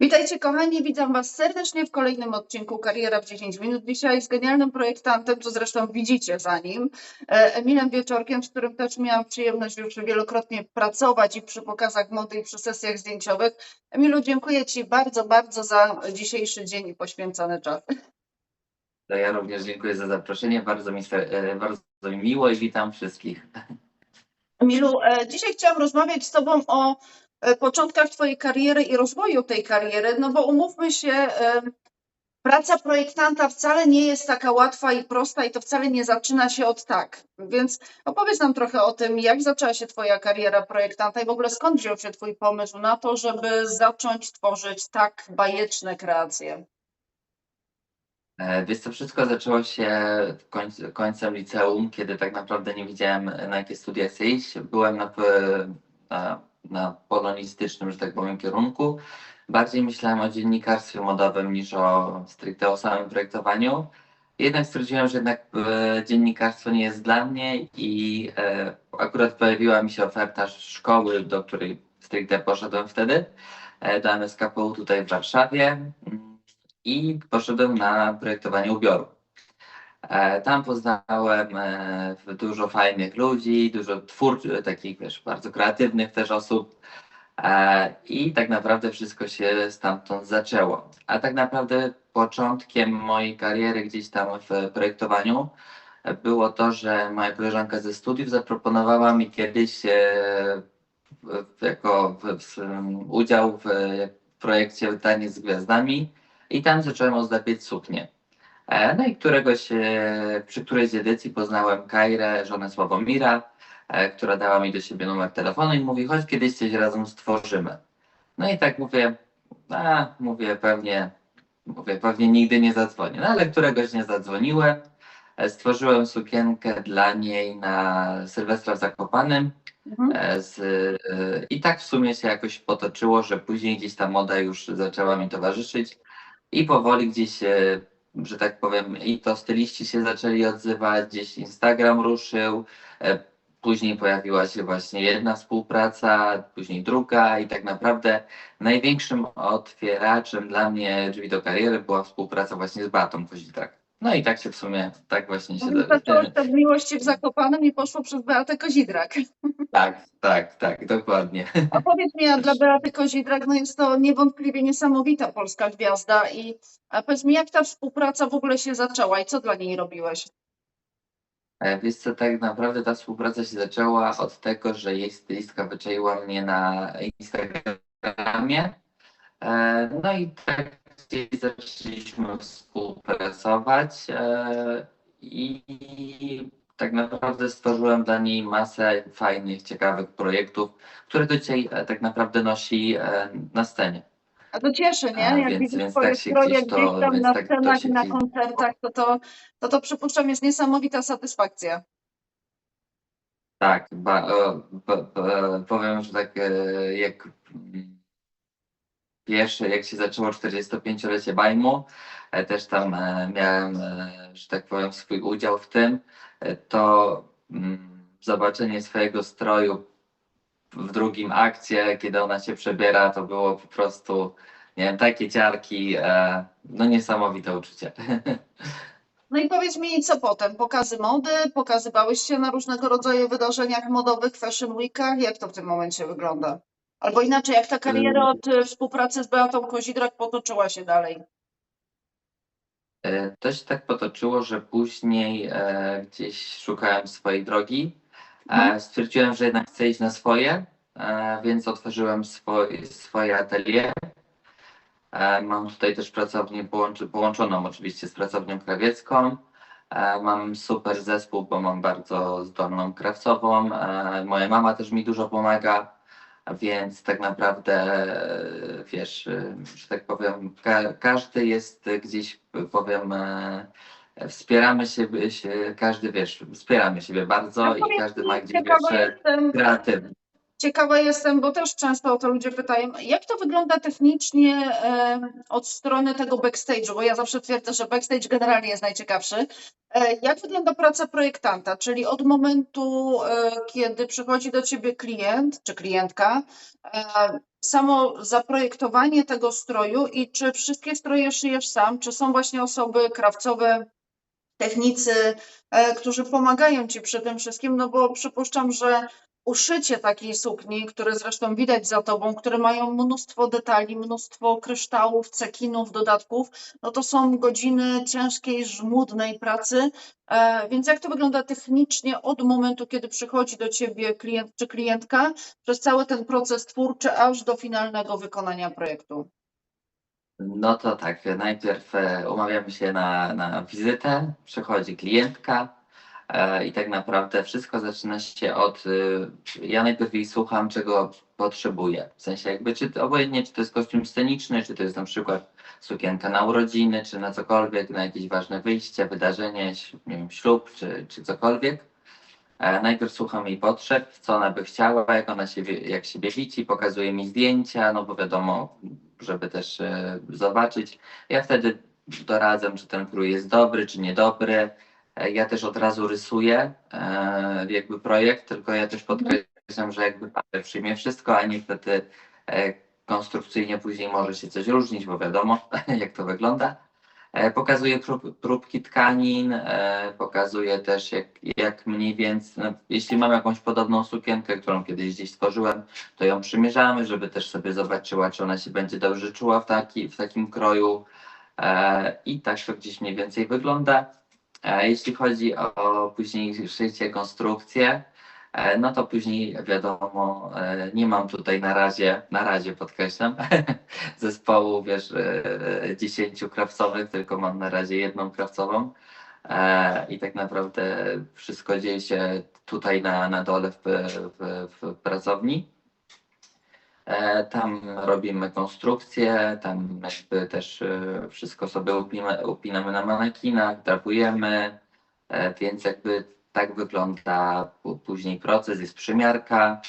Witajcie kochani, witam Was serdecznie w kolejnym odcinku Kariera w 10 minut. Dzisiaj z genialnym projektantem, co zresztą widzicie za nim, e, Emilem Wieczorkiem, z którym też miałam przyjemność już wielokrotnie pracować i przy pokazach mody i przy sesjach zdjęciowych. Emilu, dziękuję Ci bardzo, bardzo za dzisiejszy dzień i poświęcony czas. Ja również dziękuję za zaproszenie. Bardzo mi, e, bardzo mi miło i witam wszystkich. Emilu, e, dzisiaj chciałam rozmawiać z Tobą o e, początkach Twojej kariery i rozwoju tej kariery, no bo umówmy się, praca projektanta wcale nie jest taka łatwa i prosta i to wcale nie zaczyna się od tak. Więc opowiedz nam trochę o tym, jak zaczęła się Twoja kariera projektanta i w ogóle skąd wziął się Twój pomysł na to, żeby zacząć tworzyć tak bajeczne kreacje. E, Wiesz wszystko zaczęło się końcem liceum, kiedy tak naprawdę nie wiedziałem na jakie studia chcę iść. Byłem na, na, na polonistycznym, że tak powiem, kierunku. Bardziej myślałem o dziennikarstwie modowym niż o stricte o samym projektowaniu. Jednak stwierdziłem, że jednak e, dziennikarstwo nie jest dla mnie i e, akurat pojawiła mi się oferta szkoły, do której stricte poszedłem wtedy, e, do MSKPU tutaj w Warszawie. I poszedłem na projektowanie ubioru. E, Tam poznałem e, dużo fajnych ludzi, dużo twórczych, takich wiesz, bardzo kreatywnych też osób. E, I tak naprawdę wszystko się stamtąd zaczęło. A tak naprawdę początkiem mojej kariery gdzieś tam w projektowaniu było to, że moja koleżanka ze studiów zaproponowała mi kiedyś jako udział w projekcie Taniec z Gwiazdami i tam zacząłem ozdabiać suknię. E, No i któregoś, e, przy którejś z edycji poznałem Kairę, żonę Sławomira, e, która dała mi do siebie numer telefonu i mówi, chodź kiedyś coś razem stworzymy. No i tak mówię, a mówię pewnie, mówię pewnie nigdy nie zadzwonię, no ale któregoś nie zadzwoniłem. Stworzyłem sukienkę dla niej na Sylwestra w Zakopanym. Mhm. Z, I tak w sumie się jakoś potoczyło, że później gdzieś ta moda już zaczęła mi towarzyszyć i powoli gdzieś, że tak powiem, i to styliści się zaczęli odzywać, gdzieś Instagram ruszył, e, później pojawiła się właśnie jedna współpraca, później druga i tak naprawdę największym otwieraczem dla mnie drzwi do kariery była współpraca właśnie z Beatą Kozitrak. No i tak się w sumie, tak właśnie się... Zaczęło się od miłości w Zakopanem i poszło przez Beatę Kozidrak. Tak, tak, tak, dokładnie. A powiedz mi, a dla Beaty Kozidrak no jest to niewątpliwie niesamowita polska gwiazda i powiedz mi, jak ta współpraca w ogóle się zaczęła i co dla niej robiłeś? E, Wiesz co, tak naprawdę ta współpraca się zaczęła od tego, że jej stylistka wyczaiła mnie na Instagramie. E, No i tak zaczęliśmy współpracować e, i tak naprawdę stworzyłem dla niej masę fajnych, ciekawych projektów, które do dzisiaj e, tak naprawdę nosi e, na scenie. A to cieszy, nie? Jak więc- widzisz swoje tak stroje gdzieś tam na tak scenach na gdzieś- koncertach, to to, to to przypuszczam jest niesamowita satysfakcja. Tak, ba, ba, ba, powiem, że tak e, jak mm, pierwsze, jak się zaczęło 45-lecie Bajmu, e, też tam e, miałem, e, że tak powiem, swój udział w tym, to mm, zobaczenie swojego stroju w drugim akcie, kiedy ona się przebiera, to było po prostu, nie wiem, takie ciarki, no niesamowite uczucie. No i powiedz mi, co potem? Pokazy mody, pokazywałeś się na różnego rodzaju wydarzeniach modowych, fashion weekach? Jak to w tym momencie wygląda? Albo inaczej, jak ta kariera od e, współpracy z Beatą Kozidrak potoczyła się dalej? E, To się tak potoczyło, że później e, gdzieś szukałem swojej drogi. Mhm. E, stwierdziłem, że jednak chcę iść na swoje, e, więc otworzyłem swoje, swoje atelier. E, mam tutaj też pracownię połączy, połączoną oczywiście z pracownią krawiecką. Mam super zespół, bo mam bardzo zdolną krawcową. Moja mama też mi dużo pomaga, więc tak naprawdę, wiesz, że tak powiem, ka każdy jest gdzieś, powiem, e, wspieramy się, każdy, wiesz, wspieramy siebie bardzo A i każdy ma gdzieś, wiesz, kreatywny. Ciekawa jestem, bo też często o to ludzie pytają, jak to wygląda technicznie e, od strony tego backstage'u, bo ja zawsze twierdzę, że backstage generalnie jest najciekawszy. E, jak wygląda praca projektanta, czyli od momentu, e, kiedy przychodzi do ciebie klient czy klientka, e, samo zaprojektowanie tego stroju i czy wszystkie stroje szyjesz sam, czy są właśnie osoby krawcowe, technicy, e, którzy pomagają ci przy tym wszystkim, no bo przypuszczam, że uszycie takiej sukni, które zresztą widać za tobą, które mają mnóstwo detali, mnóstwo kryształów, cekinów, dodatków, no to są godziny ciężkiej, żmudnej pracy. E, Więc jak to wygląda technicznie od momentu, kiedy przychodzi do ciebie klient czy klientka, przez cały ten proces twórczy, aż do finalnego wykonania projektu? No to tak, najpierw e, umawiamy się na, na wizytę, przychodzi klientka i tak naprawdę wszystko zaczyna się od. e, Ja najpierw jej słucham, czego potrzebuje. W sensie, jakby, czy to, obojętnie, czy to jest kostium sceniczny, czy to jest na przykład sukienka na urodziny, czy na cokolwiek, na jakieś ważne wyjście, wydarzenie, nie wiem, ślub, czy, czy cokolwiek. E, Najpierw słucham jej potrzeb, co ona by chciała, jak ona się, jak siebie widzi, pokazuje mi zdjęcia, no bo wiadomo, żeby też e, zobaczyć. Ja wtedy doradzam, czy ten krój jest dobry, czy niedobry. E, Ja też od razu rysuję e, jakby projekt, tylko ja też podkreślam, że jakby papier przyjmie wszystko, a niestety e, konstrukcyjnie później może się coś różnić, bo wiadomo, jak to wygląda. E, Pokazuję prób, próbki tkanin, e, pokazuję też jak, jak mniej więcej, no, jeśli mam jakąś podobną sukienkę, którą kiedyś gdzieś stworzyłem, to ją przymierzamy, żeby też sobie zobaczyła, czy ona się będzie dobrze czuła w, taki, w takim kroju. I tak to gdzieś mniej więcej wygląda. E, jeśli chodzi o później szycie, konstrukcję, e, no to później wiadomo, e, nie mam tutaj na razie, na razie podkreślam, zespołu, wiesz, e, 10 krawcowych, tylko mam na razie jedną krawcową. I tak naprawdę wszystko dzieje się tutaj na, na dole w, w, w pracowni. E, Tam robimy konstrukcję, tam jakby też e, wszystko sobie upinamy, upinamy na manekinach, drapujemy, e, więc jakby tak wygląda później proces, jest przymiarka,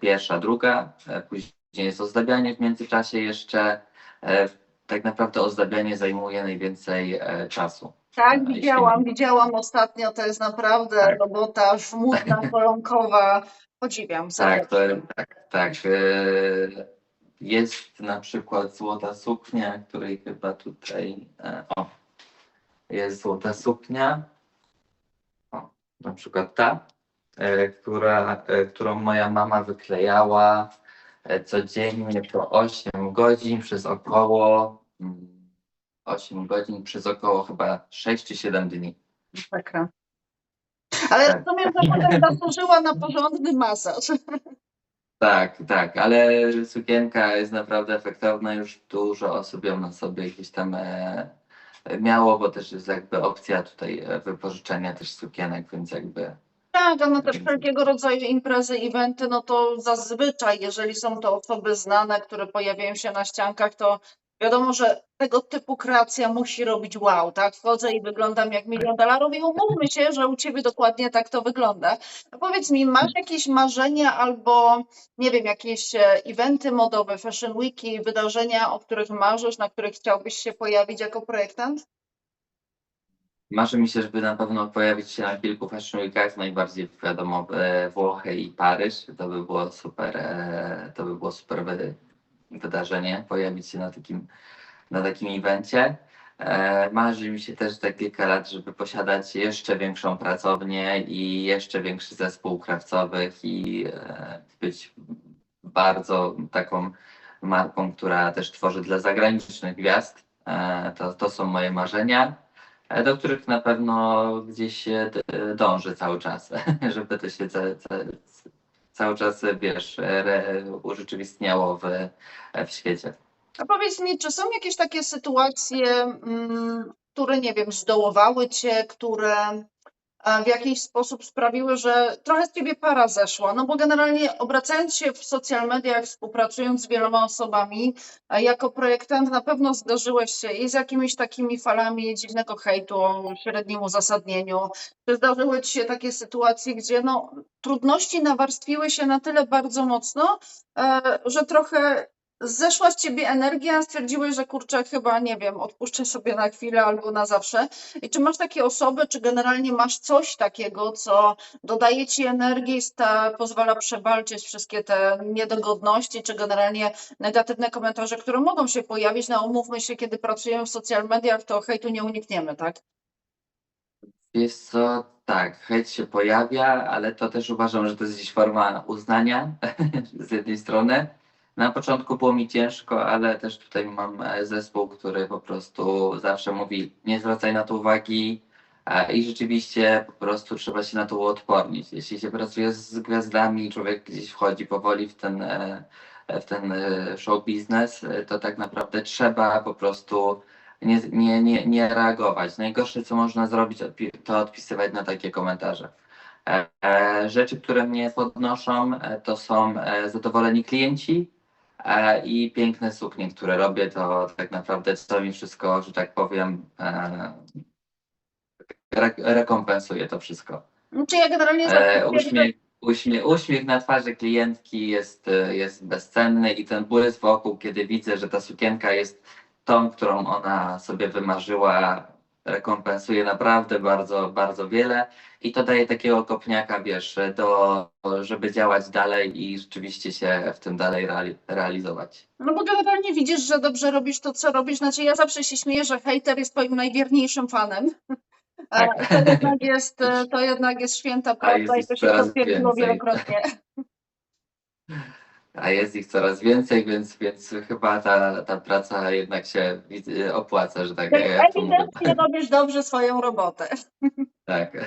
pierwsza, druga, później jest ozdabianie w międzyczasie jeszcze. Tak naprawdę ozdabianie zajmuje najwięcej czasu. Tak, widziałam, widziałam ostatnio, to jest naprawdę Tak. robota żmudna, koronkowa. Podziwiam. Tak, to, tak, tak. Jest na przykład złota suknia, której chyba tutaj. e, O, jest złota suknia. O, na przykład ta, e, która, e, którą moja mama wyklejała codziennie po 8 godzin przez około mm, 8 godzin przez około chyba 6 czy 7 dni. Masakra. Ale Tak. rozumiem, że potem zasłużyła na porządny masaż. Tak, tak, ale sukienka jest naprawdę efektowna, już dużo osób ją na sobie gdzieś tam e, miało, bo też jest jakby opcja tutaj e, wypożyczenia też sukienek, więc jakby Tak, a no też wszelkiego rodzaju imprezy, eventy, no to zazwyczaj, jeżeli są to osoby znane, które pojawiają się na ściankach, to wiadomo, że tego typu kreacja musi robić wow, tak? Wchodzę i wyglądam jak milion dolarów i umówmy się, że u Ciebie dokładnie tak to wygląda. Powiedz mi, masz jakieś marzenia albo, nie wiem, jakieś e, eventy modowe, fashion weeki, wydarzenia, o których marzysz, na których chciałbyś się pojawić jako projektant? marzy mi się, żeby na pewno pojawić się na kilku fashion weekach, najbardziej wiadomo e, Włochy i Paryż, to by było super, e, to by było super wydarzenie, pojawić się na takim, na takim evencie. E, Marzy mi się też za kilka lat, żeby posiadać jeszcze większą pracownię i jeszcze większy zespół krawcowych i e, być bardzo taką marką, która też tworzy dla zagranicznych gwiazd. E, To, to są moje marzenia, do których na pewno gdzieś się dąży cały czas, żeby to się cały czas, wiesz, re, urzeczywistniało w, w świecie. A powiedz mi, czy są jakieś takie sytuacje, mm, które, nie wiem, zdołowały cię, które w jakiś sposób sprawiły, że trochę z ciebie para zeszła. No bo generalnie obracając się w social mediach, współpracując z wieloma osobami, e, jako projektant na pewno zdarzyłeś się i z jakimiś takimi falami dziwnego hejtu o średnim uzasadnieniu. Czy zdarzyły ci się takie sytuacje, gdzie no, trudności nawarstwiły się na tyle bardzo mocno, e, że trochę zeszła z ciebie energia, stwierdziłeś, że kurczę, chyba nie wiem, odpuszczę sobie na chwilę albo na zawsze. I czy masz takie osoby, czy generalnie masz coś takiego, co dodaje ci energii, pozwala przewalczyć wszystkie te niedogodności, czy generalnie negatywne komentarze, które mogą się pojawić? No umówmy się, kiedy pracujemy w social mediach, to hejtu nie unikniemy, tak? Wiesz co, tak, hejt się pojawia, ale to też uważam, że to jest gdzieś forma uznania z jednej strony. Na początku było mi ciężko, ale też tutaj mam e, zespół, który po prostu zawsze mówi, nie zwracaj na to uwagi e, i rzeczywiście po prostu trzeba się na to uodpornić. Jeśli się pracuje z gwiazdami, człowiek gdzieś wchodzi powoli w ten, e, w ten show biznes, to tak naprawdę trzeba po prostu nie, nie, nie, nie reagować. Najgorsze, co można zrobić, to odpisywać na takie komentarze. Rzeczy, które mnie podnoszą, to są zadowoleni klienci i piękne suknie, które robię, to tak naprawdę to mi wszystko, że tak powiem, e, re- rekompensuje to wszystko. Czy ja generalnie E, uśmiech, uśmiech, uśmiech na twarzy klientki jest, e, jest bezcenny i ten błysk wokół, kiedy widzę, że ta sukienka jest tą, którą ona sobie wymarzyła, rekompensuje naprawdę bardzo, bardzo wiele i to daje takiego kopniaka, wiesz, do, żeby działać dalej i rzeczywiście się w tym dalej reali- realizować. No bo generalnie widzisz, że dobrze robisz to, co robisz. Znaczy ja zawsze się śmieję, że hejter jest twoim najwierniejszym fanem. Tak. To jednak jest, to jednak jest święta prawda i to się potwierdziło wielokrotnie. A jest ich coraz więcej, więc, więc chyba ta, ta praca jednak się opłaca, że tak mówię. ewidentnie robisz dobrze swoją robotę. Tak.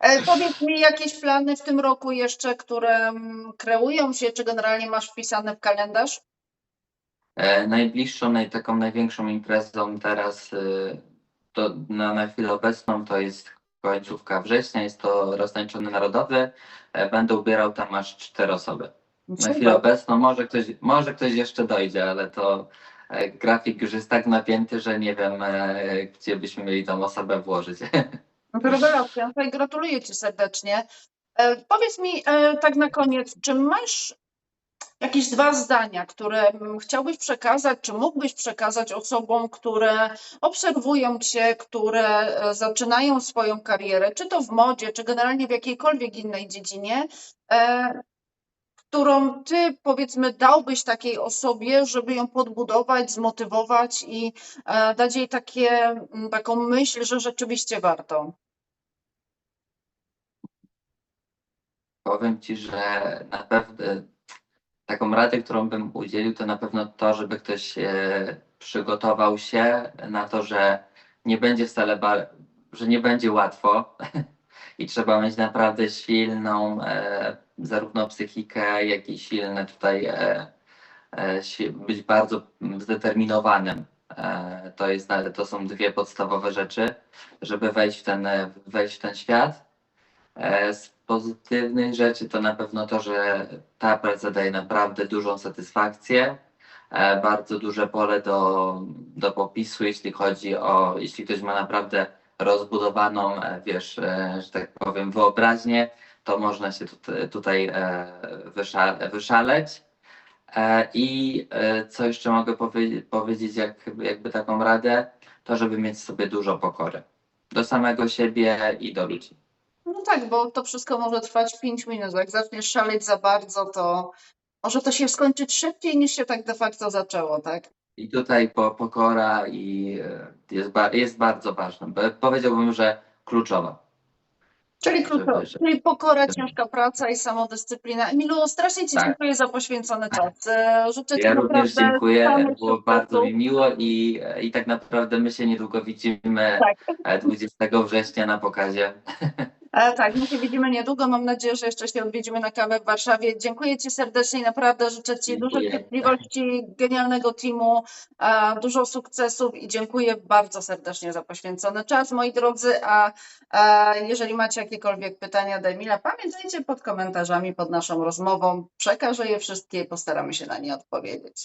E, Powiedz mi jakieś plany w tym roku jeszcze, które mm, kreują się, czy generalnie masz wpisane w kalendarz? E, najbliższą, naj, taką największą imprezą teraz y, to na, na chwilę obecną to jest końcówka września, jest to roztańczony narodowy. E, będę ubierał tam aż cztery osoby. Na chwilę obecną może ktoś, może ktoś jeszcze dojdzie, ale to e, grafik już jest tak napięty, że nie wiem, e, gdzie byśmy mieli tą osobę włożyć. Rewelacja, tutaj gratuluję Ci serdecznie. E, Powiedz mi tak na koniec, czy masz jakieś dwa zdania, które chciałbyś przekazać, czy mógłbyś przekazać osobom, które obserwują Cię, które zaczynają swoją karierę, czy to w modzie, czy generalnie w jakiejkolwiek innej dziedzinie, którą Ty powiedzmy dałbyś takiej osobie, żeby ją podbudować, zmotywować i e, dać jej takie, taką myśl, że rzeczywiście warto. Powiem Ci, że na pewno taką radę, którą bym udzielił, to na pewno to, żeby ktoś e, przygotował się na to, że nie będzie wcale, że nie będzie łatwo i trzeba mieć naprawdę silną e, zarówno psychikę, jak i silne tutaj e, e, być bardzo zdeterminowanym. E, to, jest, to są dwie podstawowe rzeczy, żeby wejść w ten, wejść w ten świat. Z pozytywnych rzeczy to na pewno to, że ta praca daje naprawdę dużą satysfakcję. Bardzo duże pole do, do popisu, jeśli chodzi o, jeśli ktoś ma naprawdę rozbudowaną, wiesz, że tak powiem, wyobraźnię, to można się tutaj, tutaj e, wysza, wyszaleć. E, I e, co jeszcze mogę powie, powiedzieć, jak, jakby taką radę, to żeby mieć sobie dużo pokory do samego siebie i do ludzi. No tak, bo to wszystko może trwać 5 minut. Jak zaczniesz szaleć za bardzo, to może to się skończyć szybciej niż się tak de facto zaczęło, tak? I tutaj po, pokora i jest, jest bardzo ważna. Powiedziałbym, że kluczowa. Czyli, krótko, czyli pokora, ciężka praca i samodyscyplina. Emilu, strasznie Ci Tak. dziękuję za poświęcony czas. E, Życzę Ci Ja również naprawdę dziękuję. Było bardzo mi miło i, i tak naprawdę my się niedługo widzimy Tak. e, 20 września na pokazie. E, tak, my się widzimy niedługo. Mam nadzieję, że jeszcze się odwiedzimy na kawę w Warszawie. Dziękuję Ci serdecznie i naprawdę życzę Ci dużo Dziękuję. cierpliwości, genialnego teamu, e, dużo sukcesów i dziękuję bardzo serdecznie za poświęcony czas, moi drodzy. A, a jeżeli macie jakiekolwiek pytania do Emila, pamiętajcie pod komentarzami pod naszą rozmową. Przekażę je wszystkie i postaramy się na nie odpowiedzieć.